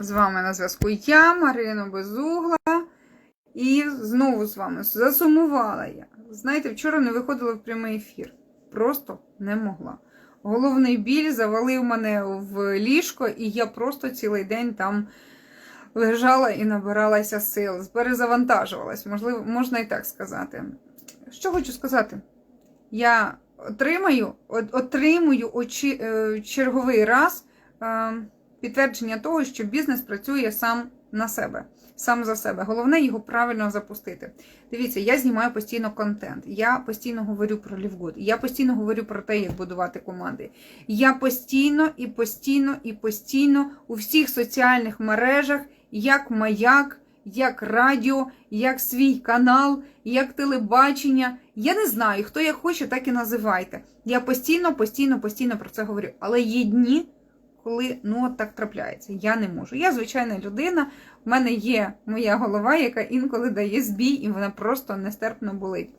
З вами на зв'язку я, Марина Безугла. І знову з вами засумувала я. Знаєте, вчора не виходила в прямий ефір. Просто не могла. Головний біль завалив мене в ліжко, і я просто цілий день там лежала і набиралася сил, перезавантажувалась, можливо, можна і так сказати. Що хочу сказати? Я отримаю, от- отримую очі, е, черговий раз е, підтвердження того, що бізнес працює сам на себе, сам за себе. Головне його правильно запустити. Дивіться, я знімаю постійно контент. Я постійно говорю про Лівгуд. Я постійно говорю про те, як будувати команди. Я постійно і постійно і постійно у всіх соціальних мережах, як маяк, як радіо, як свій канал, як телебачення. Я не знаю, хто як хоче, так і називайте. Я постійно, постійно, постійно про це говорю. Але є дні, коли ну от так трапляється. Я не можу. Я звичайна людина. В мене є моя голова, яка інколи дає збій, і вона просто нестерпно болить.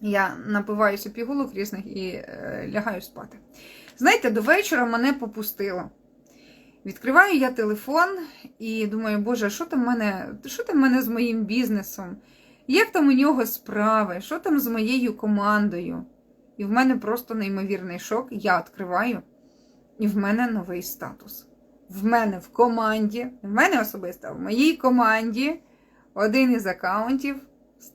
Я напиваюся пігулок різних і е, лягаю спати. Знаєте, до вечора мене попустило. Відкриваю я телефон і думаю, Боже, що там в мене, що там в мене з моїм бізнесом? Як там у нього справи? Що там з моєю командою? І в мене просто неймовірний шок. Я відкриваю, і в мене новий статус. В мене в команді, в мене особисто в моїй команді один із аккаунтів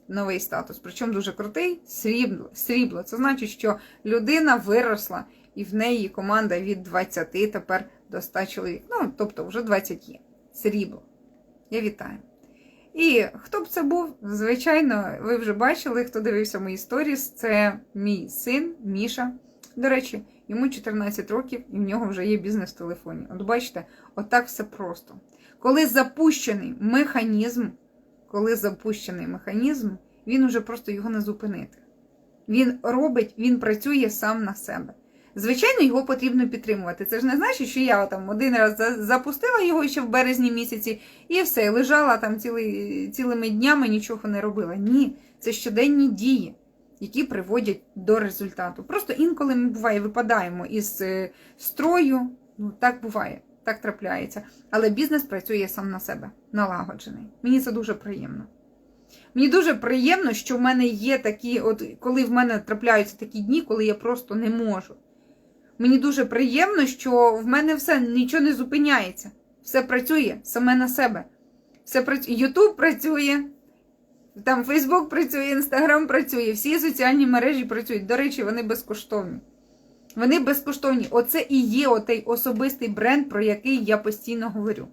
новий статус. Причому дуже крутий срібло. срібло. Це значить, що людина виросла, і в неї команда від 20 тепер до 100 чоловік. Ну, тобто вже 20 є. Срібло. Я вітаю. І хто б це був? Звичайно, ви вже бачили, хто дивився мої сторіс. Це мій син Міша. До речі, йому 14 років і в нього вже є бізнес в телефоні. От бачите, отак все просто. Коли запущений механізм, коли запущений механізм, він уже просто його не зупинити. Він робить, він працює сам на себе. Звичайно, його потрібно підтримувати. Це ж не значить, що я там один раз запустила його ще в березні місяці, і все, лежала там ціли, цілими днями, нічого не робила. Ні, це щоденні дії, які приводять до результату. Просто інколи ми буває випадаємо із е, строю. Ну так буває, так трапляється. Але бізнес працює сам на себе, налагоджений. Мені це дуже приємно. Мені дуже приємно, що в мене є такі, от коли в мене трапляються такі дні, коли я просто не можу. Мені дуже приємно, що в мене все нічого не зупиняється. Все працює саме на себе. Все працює. Ютуб працює, там Фейсбук працює, Інстаграм працює, всі соціальні мережі працюють. До речі, вони безкоштовні. Вони безкоштовні. Оце і є отей особистий бренд, про який я постійно говорю.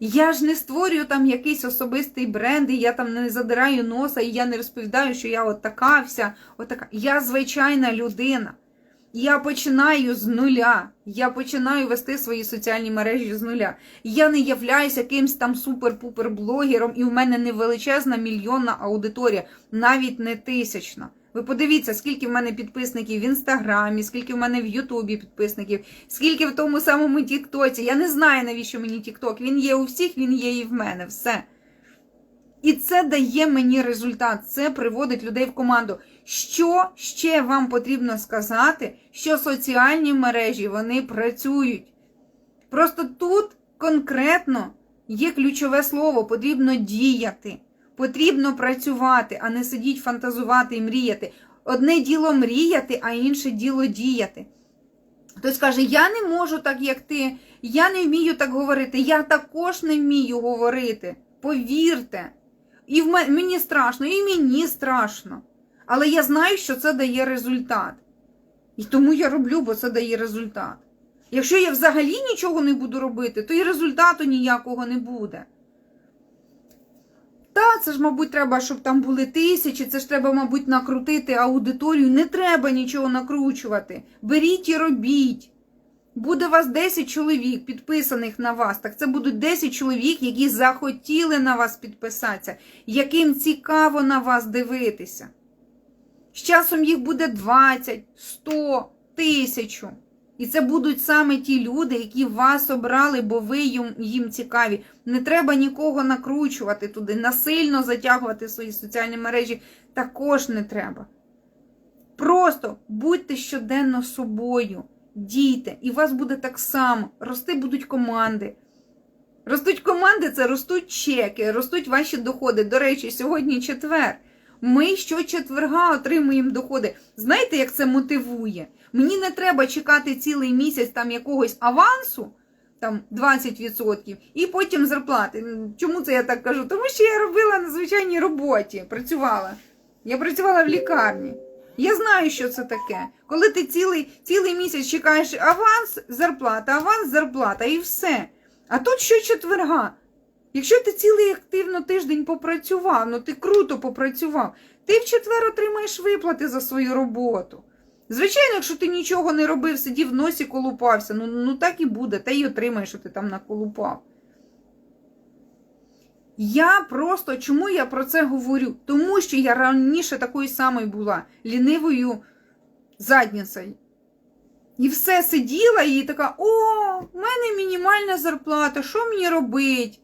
Я ж не створюю там якийсь особистий бренд, і я там не задираю носа, і я не розповідаю, що я от така вся, отака. Я звичайна людина. Я починаю з нуля. Я починаю вести свої соціальні мережі з нуля. Я не являюся якимсь там супер-пупер блогером, і в мене не величезна мільйонна аудиторія, навіть не тисячна. Ви подивіться, скільки в мене підписників в інстаграмі, скільки в мене в Ютубі підписників, скільки в тому самому Тіктоці. Я не знаю, навіщо мені Тікток. Він є у всіх, він є і в мене. Все. І це дає мені результат. Це приводить людей в команду. Що ще вам потрібно сказати, що соціальні мережі вони працюють? Просто тут конкретно є ключове слово: потрібно діяти, потрібно працювати, а не сидіть, фантазувати і мріяти. Одне діло мріяти, а інше діло діяти. Хтось каже, я не можу так, як ти, я не вмію так говорити, я також не вмію говорити. Повірте. І в мені страшно, і мені страшно. Але я знаю, що це дає результат. І тому я роблю, бо це дає результат. Якщо я взагалі нічого не буду робити, то і результату ніякого не буде. Та, це ж, мабуть, треба, щоб там були тисячі, це ж треба, мабуть, накрутити аудиторію. Не треба нічого накручувати. Беріть і робіть. Буде вас 10 чоловік підписаних на вас. Так це будуть 10 чоловік, які захотіли на вас підписатися, яким цікаво на вас дивитися. З часом їх буде 20, 100, тисячу. І це будуть саме ті люди, які вас обрали, бо ви їм, їм цікаві. Не треба нікого накручувати туди, насильно затягувати свої соціальні мережі також не треба. Просто будьте щоденно собою, дійте, і у вас буде так само. Рости будуть команди. Ростуть команди, це ростуть чеки, ростуть ваші доходи. До речі, сьогодні четвер. Ми щочетверга отримуємо доходи. Знаєте, як це мотивує? Мені не треба чекати цілий місяць там якогось авансу, там 20%, і потім зарплати. Чому це я так кажу? Тому що я робила на звичайній роботі, працювала. Я працювала в лікарні. Я знаю, що це таке. Коли ти цілий, цілий місяць чекаєш аванс, зарплата, аванс, зарплата і все. А тут щочетверга. Якщо ти цілий активно тиждень попрацював, ну ти круто попрацював, ти в четвер отримаєш виплати за свою роботу. Звичайно, якщо ти нічого не робив, сидів в носі, колупався, ну, ну так і буде, та й отримаєш, що ти там наколупав. Я просто чому я про це говорю? Тому що я раніше такою самою була лінивою задницею. І все сиділа і така: о, в мене мінімальна зарплата, що мені робить?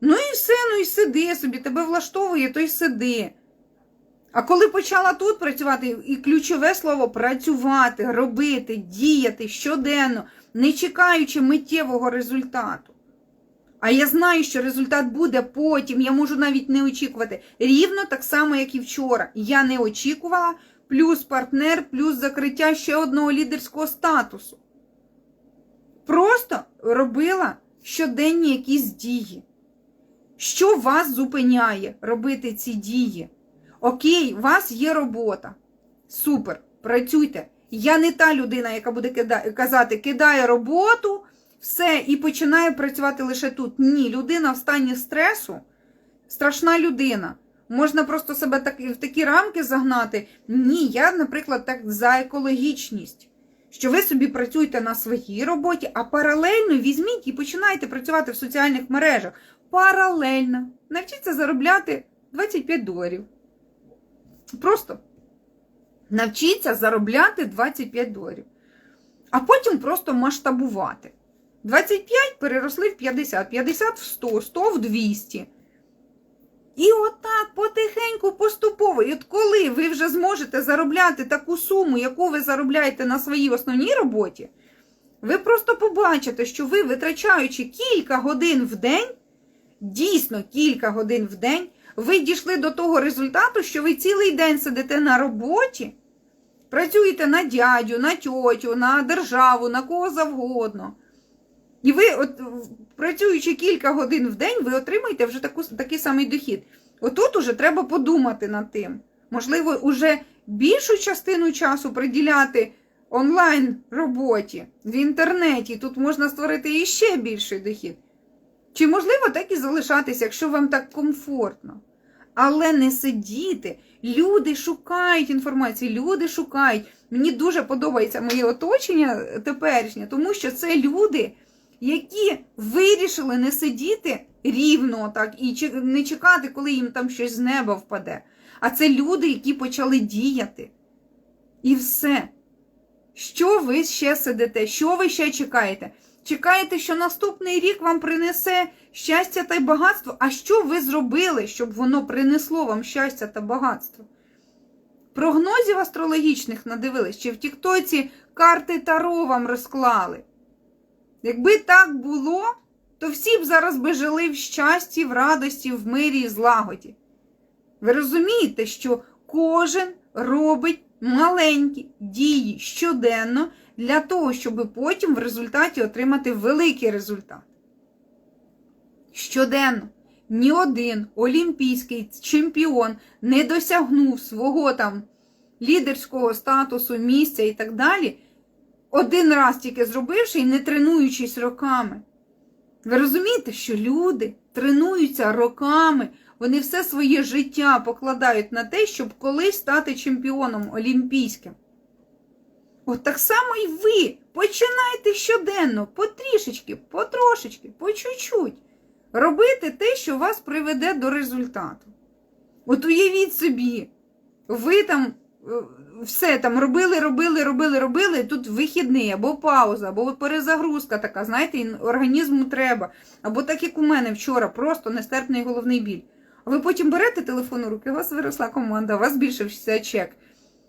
Ну і все, ну і сиди собі, тебе влаштовує, то й сиди. А коли почала тут працювати, і ключове слово працювати, робити, діяти щоденно, не чекаючи миттєвого результату. А я знаю, що результат буде потім, я можу навіть не очікувати. Рівно так само, як і вчора. Я не очікувала, плюс партнер, плюс закриття ще одного лідерського статусу. Просто робила щоденні якісь дії. Що вас зупиняє робити ці дії? Окей, у вас є робота. Супер, працюйте. Я не та людина, яка буде казати, кидає роботу, все, і починає працювати лише тут. Ні, людина в стані стресу, страшна людина. Можна просто себе так, в такі рамки загнати. Ні, я, наприклад, так за екологічність. Що ви собі працюєте на своїй роботі, а паралельно візьміть і починайте працювати в соціальних мережах. Паралельно. Навчіться заробляти 25 доларів. Просто навчіться заробляти 25 доларів. А потім просто масштабувати. 25 переросли в 50, 50 в 100, 100 в 200. І отак потихеньку, поступово. І от коли ви вже зможете заробляти таку суму, яку ви заробляєте на своїй основній роботі, ви просто побачите, що ви, витрачаючи кілька годин в день, дійсно кілька годин в день, ви дійшли до того результату, що ви цілий день сидите на роботі, працюєте на дядю, на тьотю, на державу, на кого завгодно. І ви, от, працюючи кілька годин в день, ви отримаєте вже таку, такий самий дохід. Отут уже треба подумати над тим. Можливо, уже більшу частину часу приділяти онлайн роботі в інтернеті. Тут можна створити іще більший дохід. Чи можливо так і залишатися, якщо вам так комфортно? Але не сидіти. Люди шукають інформацію, люди шукають. Мені дуже подобається моє оточення теперішнє, тому що це люди, які вирішили не сидіти рівно так і не чекати, коли їм там щось з неба впаде. А це люди, які почали діяти. І все. Що ви ще сидите? Що ви ще чекаєте? Чекаєте, що наступний рік вам принесе щастя та багатство? А що ви зробили, щоб воно принесло вам щастя та багатство? Прогнозів астрологічних надивились, чи в Тіктоці карти Таро вам розклали? Якби так було, то всі б зараз би жили в щасті, в радості, в мирі і злагоді. Ви розумієте, що кожен робить маленькі дії щоденно для того, щоб потім в результаті отримати великий результат. Щоденно ні один олімпійський чемпіон не досягнув свого там лідерського статусу, місця і так далі, один раз тільки зробивши і не тренуючись роками. Ви розумієте, що люди тренуються роками, вони все своє життя покладають на те, щоб колись стати чемпіоном олімпійським. От так само і ви починайте щоденно, потрішечки, потрошечки, по чуть-чуть, робити те, що вас приведе до результату. От уявіть собі, ви там все там робили, робили, робили, робили, тут вихідний, або пауза, або перезагрузка така, знаєте, організму треба. Або так, як у мене вчора, просто нестерпний головний біль. А ви потім берете телефон у руки, у вас виросла команда, у вас збільшився чек.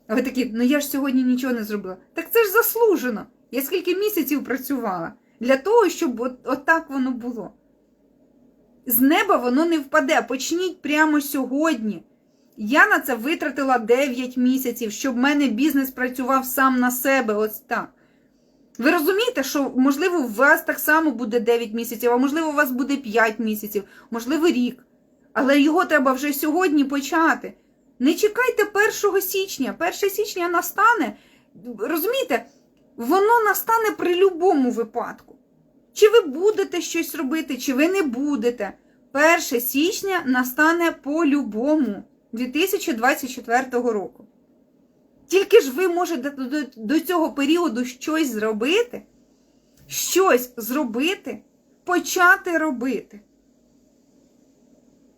А ви такі, ну я ж сьогодні нічого не зробила. Так це ж заслужено. Я скільки місяців працювала для того, щоб от, от воно було. з неба воно не впаде. Почніть прямо сьогодні. Я на це витратила 9 місяців, щоб в мене бізнес працював сам на себе. Ось так. Ви розумієте, що можливо у вас так само буде 9 місяців, а можливо, у вас буде 5 місяців, можливо, рік. Але його треба вже сьогодні почати. Не чекайте 1 січня. 1 січня настане. Розумієте, воно настане при будь-якому випадку. Чи ви будете щось робити, чи ви не будете. 1 січня настане по-любому 2024 року. Тільки ж ви можете до, цього періоду щось зробити, щось зробити, почати робити.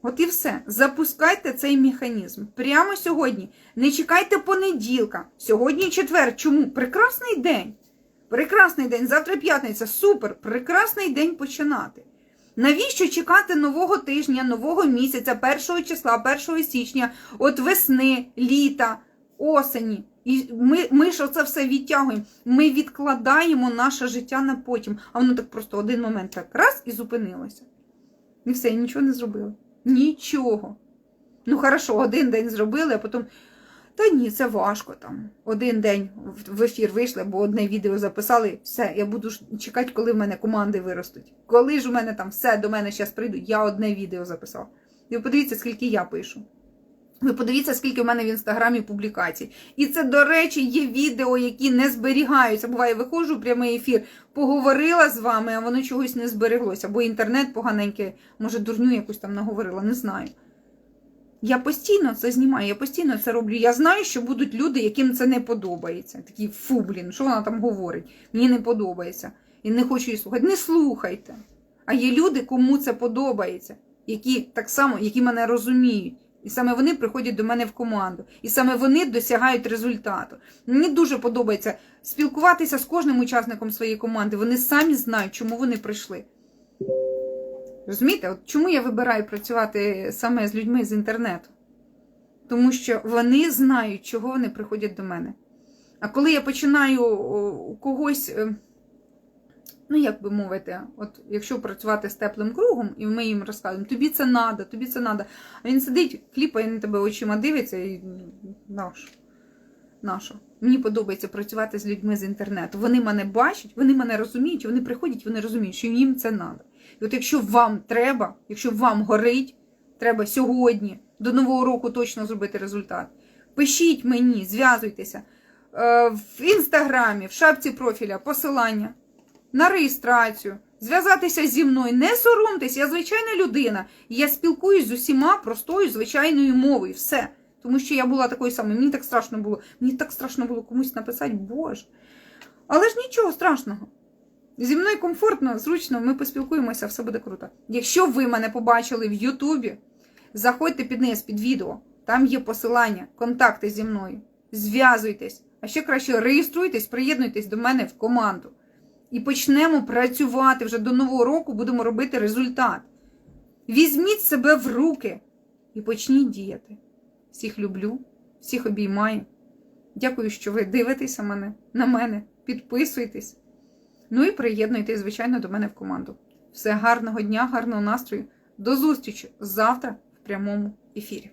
От і все. Запускайте цей механізм. Прямо сьогодні. Не чекайте понеділка. Сьогодні четвер. Чому? Прекрасний день. Прекрасний день. Завтра п'ятниця. Супер. Прекрасний день починати. Навіщо чекати нового тижня, нового місяця, 1 числа, 1 січня, от весни, літа, осені? І ми, ми ж оце все відтягуємо. Ми відкладаємо наше життя на потім. А воно так просто один момент так раз і зупинилося. І все, нічого не зробили. Нічого. Ну, хорошо, один день зробили, а потім. Та ні, це важко там. Один день в- ефір вийшли, бо одне відео записали. Все, я буду чекати, коли в мене команди виростуть. Коли ж у мене там все до мене зараз прийдуть, я одне відео записав. І ви подивіться, скільки я пишу. Ви подивіться, скільки в мене в інстаграмі публікацій. І це, до речі, є відео, які не зберігаються. Буває, виходжу прямий ефір, поговорила з вами, а воно чогось не збереглося, бо інтернет поганенький, може, дурню якусь там наговорила, не знаю. Я постійно це знімаю, я постійно це роблю. Я знаю, що будуть люди, яким це не подобається. Такі фу, блін, що вона там говорить? Мені не подобається. І не хочу її слухати. Не слухайте. А є люди, кому це подобається, які так само, які мене розуміють. І саме вони приходять до мене в команду. І саме вони досягають результату. Мені дуже подобається спілкуватися з кожним учасником своєї команди. Вони самі знають, чому вони прийшли. Розумієте, от чому я вибираю працювати саме з людьми з інтернету? Тому що вони знають, чого вони приходять до мене. А коли я починаю у когось, е, ну як би мовити, от якщо працювати з теплим кругом, і ми їм розказуємо, тобі це надо, тобі це надо. А він сидить, кліпає на тебе очима, дивиться і наш. Нащо? Мені подобається працювати з людьми з інтернету. Вони мене бачать, вони мене розуміють, вони приходять, вони розуміють, що їм це треба. І от якщо вам треба, якщо вам горить, треба сьогодні, до нового року точно зробити результат. Пишіть мені, зв'язуйтеся Е, в інстаграмі, в шапці профіля, посилання на реєстрацію, зв'язатися зі мною. Не соромтесь, я звичайна людина. І я спілкуюсь з усіма простою, звичайною мовою. Все. Тому що я була такою самою. Мені так страшно було. Мені так страшно було комусь написати, Боже. Але ж нічого страшного. Зі мною комфортно, зручно, ми поспілкуємося, все буде круто. Якщо ви мене побачили в Ютубі, заходьте під низ, під відео. Там є посилання, контакти зі мною. Зв'язуйтесь. А ще краще реєструйтесь, приєднуйтесь до мене в команду. І почнемо працювати вже до нового року, будемо робити результат. Візьміть себе в руки і почніть діяти. Всіх люблю, всіх обіймаю. Дякую, що ви дивитеся мене, на мене, підписуйтесь. Ну і приєднуйтесь, звичайно, до мене в команду. Все гарного дня, гарного настрою. До зустрічі завтра в прямому ефірі.